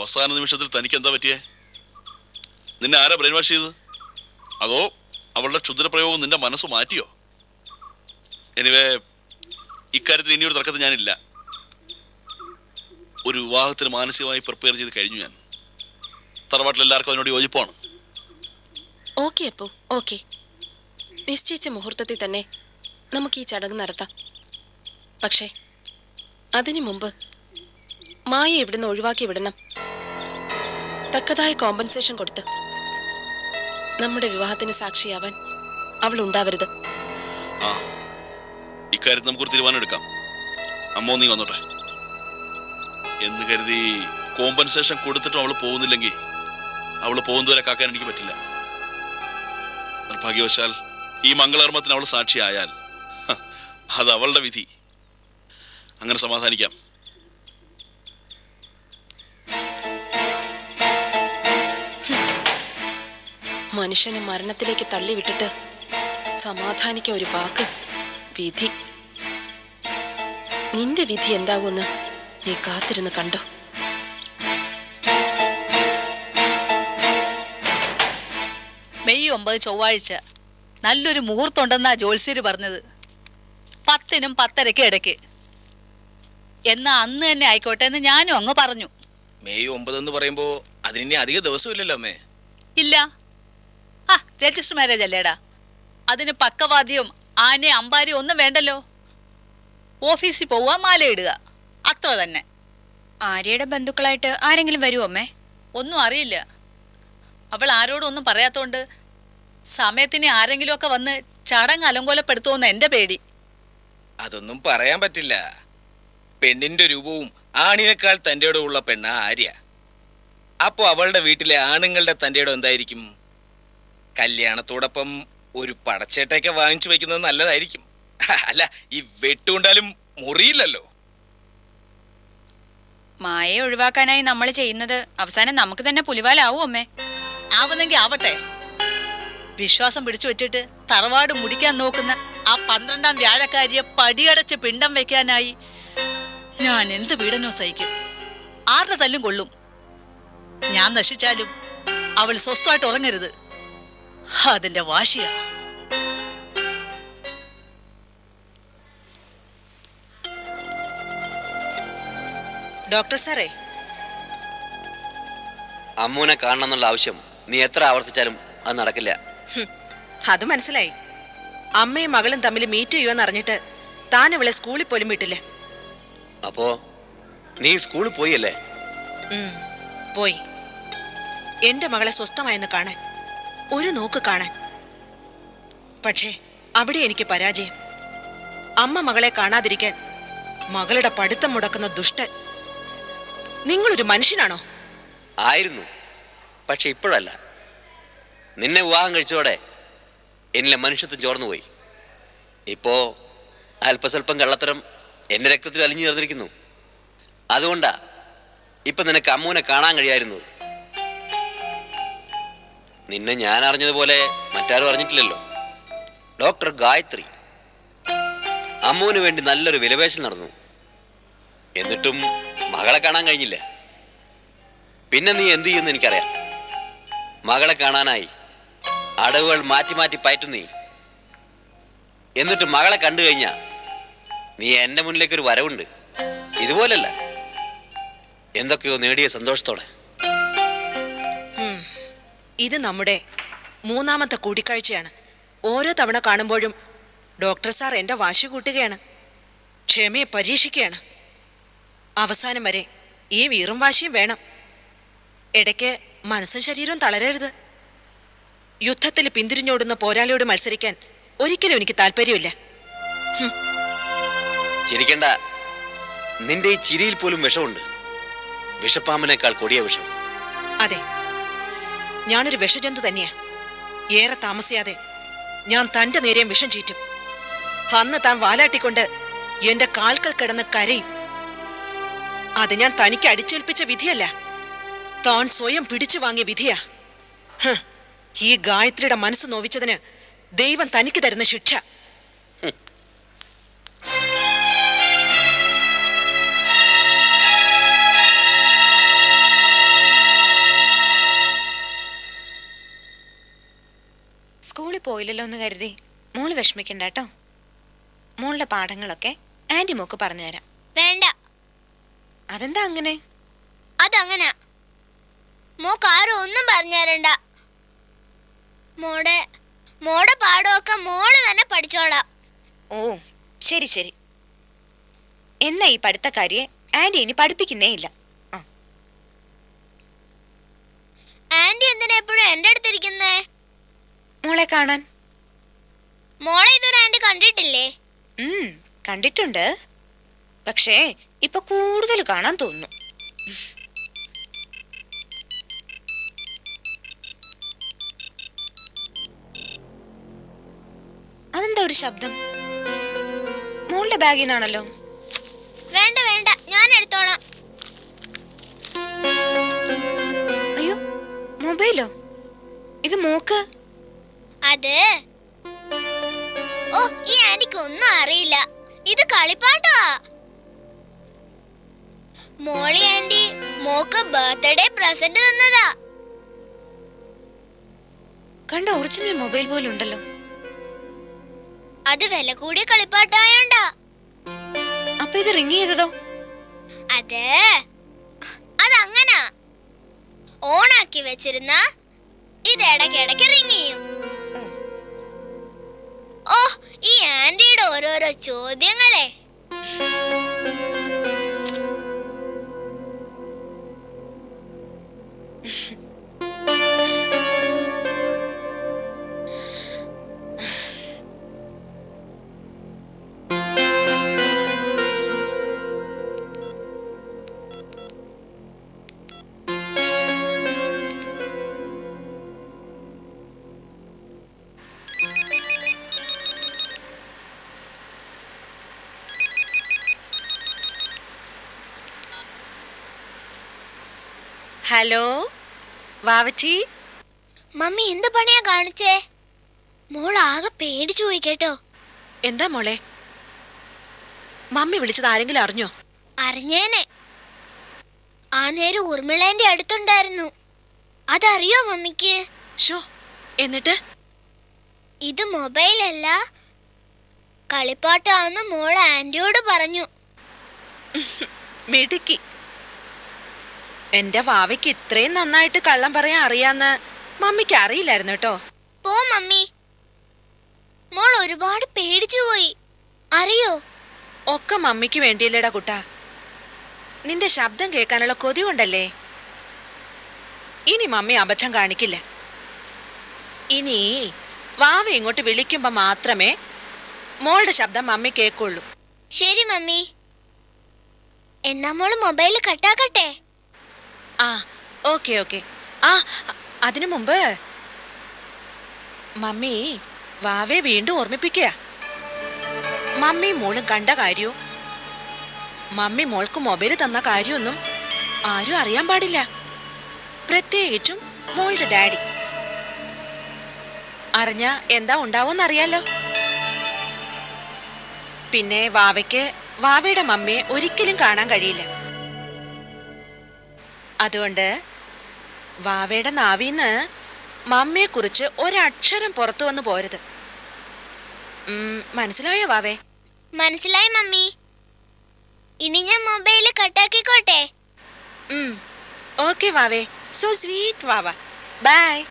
അവസാന നിമിഷത്തിൽ തനിക്ക് എന്താ പറ്റിയേ? നിന്നെ ആരാ ബ്രെയിൻ വാഷ് ചെയ്തത്? അതോ അവളുടെ ക്ഷുദ്രപ്രയോഗം നിന്റെ മനസ്സ് മാറ്റിയോ? എനിവേ ഇക്കാര്യത്തിൽ ഇനിയൊരു തർക്കത്തിൽ ഞാനില്ല. ഒരു വിവാഹത്തിന് മാനസികമായി പ്രിപ്പയർ ചെയ്ത് കഴിഞ്ഞു ഞാൻ. തറവാട്ടിൽ എല്ലാവർക്കും അതിനോട് യോജിപ്പാണ്. Okay Appu okay. നിശ്ചയിച്ച മുഹൂർത്തത്തിൽ തന്നെ നമുക്ക് ഈ ചടങ്ങ് നടത്താം. പക്ഷേ അതിനു മുമ്പ് മായ ഇവിടുന്ന് ഒഴിവാക്കി വിടണം. തക്കതായ കോമ്പൻസേഷൻ കൊടുത്ത്. നമ്മുടെ വിവാഹത്തിന് സാക്ഷിയാവാൻ അവൾ ഉണ്ടാവരുത്. ആ ഇക്കാര്യത്തിൽ നമുക്കൊരു തീരുമാനം എടുക്കാം. അമ്മോ നീ വന്നോട്ടെ. എന്ന് കരുതി കോമ്പൻസേഷൻ കൊടുത്തിട്ടും അവൾ പോകുന്നില്ലെങ്കിൽ അവൾ പോകുന്നതുവരെ കാക്കാൻ എനിക്ക് പറ്റില്ല. നിർഭാഗ്യവശാൽ ഈ മംഗളകർമ്മത്തിന് അവൾ സാക്ഷിയായാൽ അത് അവളുടെ വിധി. അങ്ങനെ സമാധാനിക്കാം. മനുഷ്യനെ മരണത്തിലേക്ക് തള്ളിവിട്ടിട്ട് സമാധാനിക്ക ഒരു വാക്ക് വിധി. നിന്റെ വിധി എന്താകുമെന്ന് നീ കാത്തിരുന്ന് കണ്ടോ? മെയ് ഒമ്പത് ചൊവ്വാഴ്ച. നല്ലൊരു മുഹൂർത്തമുണ്ടെന്നാ ജോത്സ്യര് പറഞ്ഞത്. പത്തിനും പത്തരയ്ക്ക് ഇടയ്ക്ക്. എന്നാ അന്ന് തന്നെ ആയിക്കോട്ടെ എന്ന് ഞാനും അങ്ങ് പറഞ്ഞു. മെയ് ഒമ്പത് എന്ന് പറയുമ്പോ അതിന് അധിക ദിവസമില്ലല്ലോ അമ്മേ. ഇല്ല. രജിസ്റ്റർ മാരേജ് അല്ലേടാ? അതിന് പക്കവാദ്യവും ആനെ അമ്പാരി ഒന്നും വേണ്ടല്ലോ. ഓഫീസിൽ പോവുക മാലയിടുക. അത്ര തന്നെ. ആര്യയുടെ ബന്ധുക്കളായിട്ട് ആരെങ്കിലും വരുമോ അമ്മേ? ഒന്നും അറിയില്ല. അവൾ ആരോടും ഒന്നും പറയാത്തോണ്ട് സമയത്തിന് ആരെങ്കിലുമൊക്കെ വന്ന് ചടങ്ങ് അലങ്കോലപ്പെടുത്തുമെന്ന് എന്റെ പേടി. അതൊന്നും പറയാൻ പറ്റില്ല. പെണ്ണിന്റെ രൂപവും ആണിനേക്കാൾ തന്റെ ഉള്ള പെണ്ണ ആര്യ. അപ്പോ അവളുടെ വീട്ടിലെ ആണുങ്ങളുടെ തന്റെ എന്തായിരിക്കും? കല്യാണത്തോടൊപ്പം ഒരു പടച്ചേട്ടയൊക്കെ വാങ്ങിച്ചു വെക്കുന്നത് നല്ലതായിരിക്കും. അല്ല ഈ വെട്ടുകൊണ്ടാലും മുറിയില്ലല്ലോ. മായയെ ഒഴിവാക്കാനായി നമ്മൾ ചെയ്യുന്നത് അവസാനം നമുക്ക് തന്നെ പുലിവാലാവും അമ്മേ. ആവുന്നെങ്കിൽ ആവട്ടെ. വിശ്വാസം പിടിച്ചു വെച്ചിട്ട് തറവാട് മുടിക്കാൻ നോക്കുന്ന ആ പന്ത്രണ്ടാം വ്യാഴക്കാരിയെ പടിയടച്ച് പിണ്ടം വെക്കാനായി ഞാൻ എന്ത് പീഡനവും സഹിക്കും. ആരുടെ തല്ലും കൊള്ളും? ഞാൻ നശിച്ചാലും അവൾ സ്വസ്ഥമായിട്ട് ഉറങ്ങരുത്. അതിന്റെ വാശിയാ. ഡോക്ടർ സാറേ. അമ്മൂനെ കാണണം എന്നുള്ള ആവശ്യം നീ എത്ര ആവർത്തിച്ചാലും അത് നടക്കില്ല. അത് മനസ്സിലായി. അമ്മയും മകളും തമ്മിൽ മീറ്റ് ചെയ്യുമെന്ന് അറിഞ്ഞിട്ട് താൻ അവളെ സ്കൂളിൽ പോലും വിട്ടില്ല. അപ്പോ നീ സ്കൂളിൽ പോയി അല്ലേ? പോയി. എന്റെ മകളെ സ്വസ്ഥമായെന്ന് കാണാൻ. ഒരു നോക്ക് കാണാൻ. പക്ഷേ അവിടെ എനിക്ക് പരാജയം. അമ്മ മകളെ കാണാതിരിക്കാൻ മകളുടെ പഠിത്തം മുടക്കുന്ന ദുഷ്ടൻ. നിങ്ങളൊരു മനുഷ്യനാണോ? ആയിരുന്നു. പക്ഷെ ഇപ്പോഴല്ല. നിന്നെ വിവാഹം കഴിച്ചതോടെ എന്നിലെ മനുഷ്യത്വം ചോർന്നുപോയി ഇപ്പോ അല്പസ്വല്പം കള്ളത്തരം എന്റെ രക്തത്തിൽ അലിഞ്ഞു ചേർന്നിരിക്കുന്നു. അതുകൊണ്ടാ ഇപ്പൊ നിനക്ക് അമ്മൂനെ കാണാൻ കഴിയായിരുന്നത് നിന്നെ ഞാൻ അറിഞ്ഞതുപോലെ മറ്റാരും അറിഞ്ഞിട്ടില്ലല്ലോ. ഡോക്ടർ ഗായത്രി അമ്മുവിന് വേണ്ടി നല്ലൊരു വിലപേശൽ നടന്നു. എന്നിട്ടും മകളെ കാണാൻ കഴിഞ്ഞില്ല. പിന്നെ നീ എന്ത് ചെയ്യുമെന്ന് എനിക്കറിയാം. മകളെ കാണാനായി അടവുകൾ മാറ്റി മാറ്റി പയറ്റും നീ. എന്നിട്ട് മകളെ കണ്ടു കഴിഞ്ഞാ നീ എന്റെ മുന്നിലേക്ക് ഒരു വരവുണ്ട്. ഇതുപോലല്ല. എന്തൊക്കെയോ നേടിയ സന്തോഷത്തോടെ. ഇത് നമ്മുടെ മൂന്നാമത്തെ കൂടിക്കാഴ്ചയാണ്. ഓരോ തവണ കാണുമ്പോഴും ഡോക്ടർ സാർ എന്റെ വാശി കൂട്ടുകയാണ്. ക്ഷമയെ പരീക്ഷിക്കുകയാണ്. അവസാനം വരെ ഈ വീറും വാശിയും വേണം. ഇടയ്ക്ക് മനസ്സും ശരീരവും തളരരുത്. യുദ്ധത്തിൽ പിന്തിരിഞ്ഞോടുന്ന പോരാളിയോട് മത്സരിക്കാൻ ഒരിക്കലും എനിക്ക് താല്പര്യമില്ല. ചിരിക്കണ്ട. നിന്റെ ഈ ചിരിയിൽ പോലും വിഷമുണ്ട്. വിഷപ്പാമ്പിനേക്കാൾ കൊടിയ വിഷം. അതെ. ഞാനൊരു വിഷജന്തു തന്നെയാ. ഏറെ താമസിയാതെ ഞാൻ തന്റെ നേരെയും വിഷം ചീറ്റും. അന്ന് താൻ വാലാട്ടിക്കൊണ്ട് എന്റെ കാൽക്കൽ കിടന്ന് കരയും. അത് ഞാൻ തനിക്ക് അടിച്ചേൽപ്പിച്ച വിധിയല്ല. താൻ സ്വയം പിടിച്ചു വാങ്ങിയ വിധിയാ. ഈ ഗായത്രിയുടെ മനസ്സ് നോവിച്ചതിന് ദൈവം തനിക്ക് തരുന്ന ശിക്ഷ. പോയില്ലല്ലോ എന്ന് കരുതി മോൾ വിഷമിക്കണ്ട കേട്ടോ. മോളുടെ പാഠങ്ങളൊക്കെ ആന്റി മോക്ക് പറഞ്ഞു തരാം വേണ്ട. അതെന്താ അങ്ങനെ? അതങ്ങനെ. മോക്ക് ആരും ഒന്നും പറഞ്ഞു തരണ്ട മോടെ മോടെ പാഠമൊക്കെ മോൾ തന്നെ പഠിച്ചോളാം. ഓ ശരി ശരി. എന്നാ ഈ പഠിത്തക്കാരിയെ ആന്റി ഇനി പഠിപ്പിക്കുന്നേ ഇല്ല ആ ആന്റി എന്തിനാ എപ്പോഴും എന്റെ അടുത്തിരിക്കുന്നേ മോളെ കാണാൻ. മോളെ ഇതൊരു ആന്റി കണ്ടിട്ടില്ലേ? കണ്ടിട്ടുണ്ട്. പക്ഷേ ഇപ്പൊ കൂടുതൽ കാണാൻ തോന്നുന്നു. അതെന്താ ഒരു ശബ്ദം? മോളുടെ ബാഗിൽ നിന്നാണല്ലോ. വേണ്ട വേണ്ട. ഞാൻ എടുത്തോളാം. അയ്യോ മൊബൈലോ? ഇത് മോക്ക്? അത്? ഓ ഈ ആന്റിക്ക് ഒന്നും അറിയില്ല. ഇത് കളിപ്പാട്ടാ? മോളി ആന്റി മോക്ക് ബർത്ത്ഡേ പ്രസന്റ് തന്നതാ. കണ്ട ഒറിജിനൽ മൊബൈൽ പോലും ഉണ്ടല്ലോ. അത് വില കൂടിയ കളിപ്പാട്ടായോണ്ടാ. അപ്പൊ ഇത് റിങ് ചെയ്തതോ? അത്? അതങ്ങനാ. ഓണാക്കി വെച്ചിരുന്ന ഇത് ഇടയ്ക്കിടയ്ക്ക് റിങ് ചെയ്യും. ഈ ആന്റിയുടെ ഓരോരോ ചോദ്യങ്ങളെ. ഹലോ വാവച്ചി. മമ്മി എന്ത് പണിയാ കാണിച്ചേ? മോൾ ആകെ പേടിച്ചു പോയി കേട്ടോ. എന്താ മോളെ? മമ്മി വിളിച്ചത് ആരെങ്കിലും അറിഞ്ഞോ? അറിഞ്ഞേനെ. ആ നേരം ഉർമിളേന്റെ അടുത്തുണ്ടായിരുന്നു. അതറിയോ മമ്മിക്ക്? ഷോ എന്നിട്ട്? ഇത് മൊബൈലല്ല. കളിപ്പാട്ടാന്ന് മോൾ ആന്റിയോട് പറഞ്ഞു. മിടുക്കി. എന്റെ വാവയ്ക്ക് ഇത്രയും നന്നായിട്ട് കള്ളം പറയാൻ അറിയാന്ന് മമ്മിക്ക് അറിയില്ലായിരുന്നു കേട്ടോ. പോ മമ്മി. മോൾ ഒരുപാട് പേടിച്ചു പോയി. അറിയോ? ഒക്കെ മമ്മിക്ക് വേണ്ടിയല്ലേടാ കുട്ടാ. നിന്റെ ശബ്ദം കേൾക്കാനുള്ള കൊതി കൊണ്ടല്ലേ? ഇനി മമ്മി അബദ്ധം കാണിക്കില്ല. ഇനി വാവ ഇങ്ങോട്ട് വിളിക്കുമ്പോ മാത്രമേ മോളുടെ ശബ്ദം മമ്മി കേൾക്കുള്ളൂ. ശരി മമ്മി. എന്നാ മോൾ മൊബൈൽ കട്ടാക്കട്ടെ? ആ ഓക്കെ ഓക്കെ. ആ അതിനു മുമ്പ് മമ്മി വാവെ വീണ്ടും ഓർമ്മിപ്പിക്കുക. മമ്മി മോളും കണ്ട കാര്യവും മമ്മി മോൾക്ക് മൊബൈൽ തന്ന കാര്യമൊന്നും ആരും അറിയാൻ പാടില്ല. പ്രത്യേകിച്ചും മോളുടെ ഡാഡി. അറിഞ്ഞ എന്താ ഉണ്ടാവുമെന്നറിയാലോ. പിന്നെ വാവയ്ക്ക് വാവയുടെ മമ്മിയെ ഒരിക്കലും കാണാൻ കഴിയില്ല. അതുകൊണ്ട് വാവയുടെ നാവിന്ന് മമ്മിയെക്കുറിച്ച് ഒരക്ഷരം പുറത്തു വന്നു പോരുത്. മനസ്സിലായോ വാവേ? മനസ്സിലായി മമ്മി. ഇനി ഞാൻ മൊബൈൽ കട്ടാക്കിക്കോട്ടെ. ഓക്കെ വാവേ. സോ സ്വീറ്റ് വാവ. ബൈ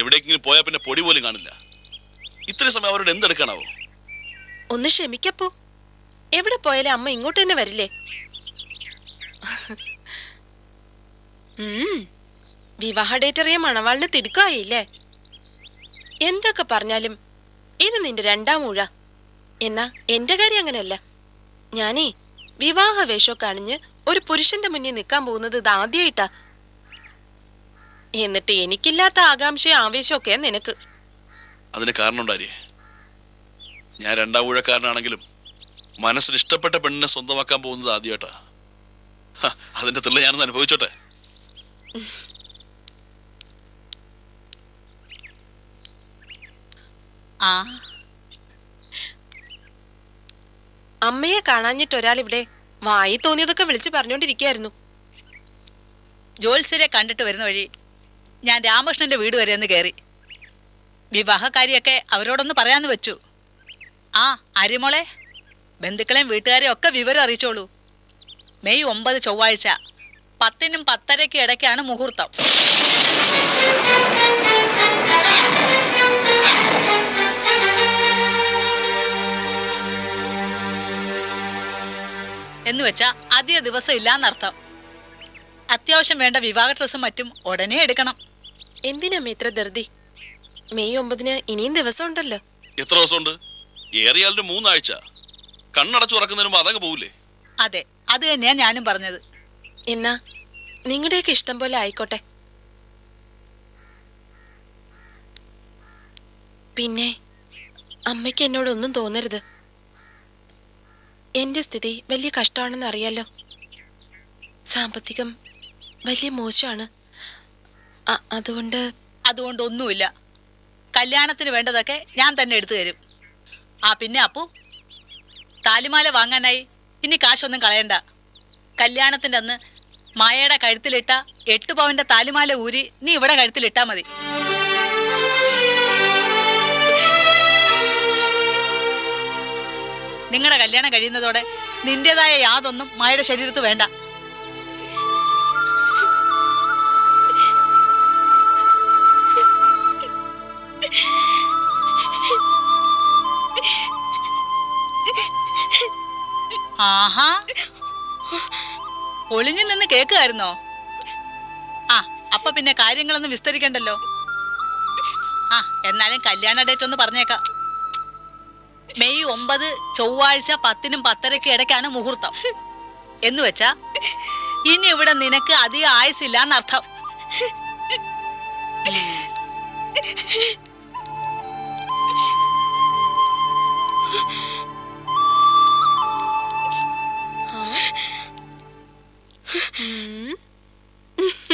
എവിടേക്കെങ്കിലും പോയാൽ പിന്നെ പൊടി പോലും കാണില്ല. ഇത്രയും സമയം അവരോട് എന്തെടുക്കാനാവോ? ഒന്ന് ക്ഷമിക്കപ്പോ. എവിടെ പോയാലും അമ്മ ഇങ്ങോട്ട് തന്നെ വരില്ലേ? വിവാഹ ഡേറ്ററിയ മണവാളിന് തിടുക്കായില്ലേ? എന്തൊക്കെ പറഞ്ഞാലും ഇത് നിന്റെ രണ്ടാം ഊഴ. എന്നാ എന്റെ കാര്യം അങ്ങനെയല്ല. ഞാനേ വിവാഹ വേഷമൊക്കെ അണിഞ്ഞ് ഒരു പുരുഷന്റെ മുന്നിൽ നിൽക്കാൻ പോകുന്നത് ഇത് ആദ്യമായിട്ടാ എന്നിട്ട് എനിക്കില്ലാത്ത ആകാംക്ഷയും ആവേശമൊക്കെ നിനക്ക്. അതിന് കാരണം ഞാൻ രണ്ടാം ഊഴക്കാരനാണെങ്കിലും മനസ്സിന് ഇഷ്ടപ്പെട്ട പെണ്ണിനെ സ്വന്തമാക്കാൻ പോകുന്നത് ആദ്യമായിട്ടാ. അതിന്റെ തെളിവ് ഞാനൊന്ന് അനുഭവിച്ചോട്ടെ. ആ. അമ്മയെ കാണാഞ്ഞിട്ട് ഒരാൾ ഇവിടെ വായി തോന്നിയതൊക്കെ വിളിച്ചു പറഞ്ഞോണ്ടിരിക്കായിരുന്നു. ജോത്സ്യരെ കണ്ടിട്ട് വരുന്ന വഴി ഞാൻ രാമകൃഷ്ണന്റെ വീട് വരെ ഒന്ന് കയറി വിവാഹക്കാരിയൊക്കെ അവരോടൊന്ന് പറയാന്ന് വെച്ചു. ആ അരിമോളെ ബന്ധുക്കളെയും വീട്ടുകാരെയും ഒക്കെ വിവരം അറിയിച്ചോളൂ. മെയ് ഒമ്പത് ചൊവ്വാഴ്ച പത്തിനും പത്തരയ്ക്കും ഇടയ്ക്കാണ് മുഹൂർത്തം. എന്ന് വെച്ചാ അധിക ദിവസം ഇല്ലാന്നർത്ഥം. അത്യാവശ്യം വേണ്ട വിവാഹ ഡ്രസ്സും മറ്റും ഉടനെ എടുക്കണം. എന്തിനമ്മ ഇത്ര ദർദി മെയ് ഒമ്പതിന് ഇനിയും ദിവസം ഉണ്ടല്ലോ എത്ര ദിവസമുണ്ട്? ഏറിയാലിന് മൂന്നാഴ്ച. കണ്ണടച്ചു തുറക്കുന്നതിന് മുമ്പ് അതങ്ങ് പോവില്ലേ? അതെ അത് തന്നെയാ ഞാനും പറഞ്ഞത്. എന്നാ നിങ്ങളുടെയൊക്കെ ഇഷ്ടം പോലെ ആയിക്കോട്ടെ. പിന്നെ അമ്മയ്ക്ക് എന്നോടൊന്നും തോന്നരുത്. എന്റെ സ്ഥിതി വലിയ കഷ്ടമാണെന്ന് അറിയാലോ. സാമ്പത്തികം വലിയ മോശമാണ്. അ- അതുകൊണ്ട് ഒന്നുമില്ല കല്യാണത്തിന് വേണ്ടതൊക്കെ ഞാൻ തന്നെ എടുത്തു തരും. ആ പിന്നെ അപ്പു താലിമാല വാങ്ങാനായി ഇനി കാശൊന്നും കളയണ്ട. കല്യാണത്തിന്റെ അന്ന് മായയുടെ കഴുത്തിലിട്ട എട്ട് പവന്റെ താലിമാല ഊരി നീ ഇവിടെ കഴുത്തിലിട്ടാ മതി. നിങ്ങളുടെ കല്യാണം കഴിയുന്നതോടെ നിന്റേതായ യാതൊന്നും മായയുടെ ശരീരത്ത് വേണ്ട. കേൾക്കുമായിരുന്നോ ആ അപ്പൊ പിന്നെ കാര്യങ്ങളൊന്നും വിസ്തരിക്കണ്ടല്ലോ. ആ എന്നാലും കല്യാണ ഡേറ്റ് ഒന്ന് പറഞ്ഞേക്കാം. മെയ് ഒമ്പത് ചൊവ്വാഴ്ച പത്തിനും പത്തരയ്ക്കും ഇടയ്ക്കാണ് മുഹൂർത്തം. എന്ന് വെച്ചാ ഇനി ഇവിടെ നിനക്ക് അധികം ആയുസില്ല എന്നർത്ഥം ഉം.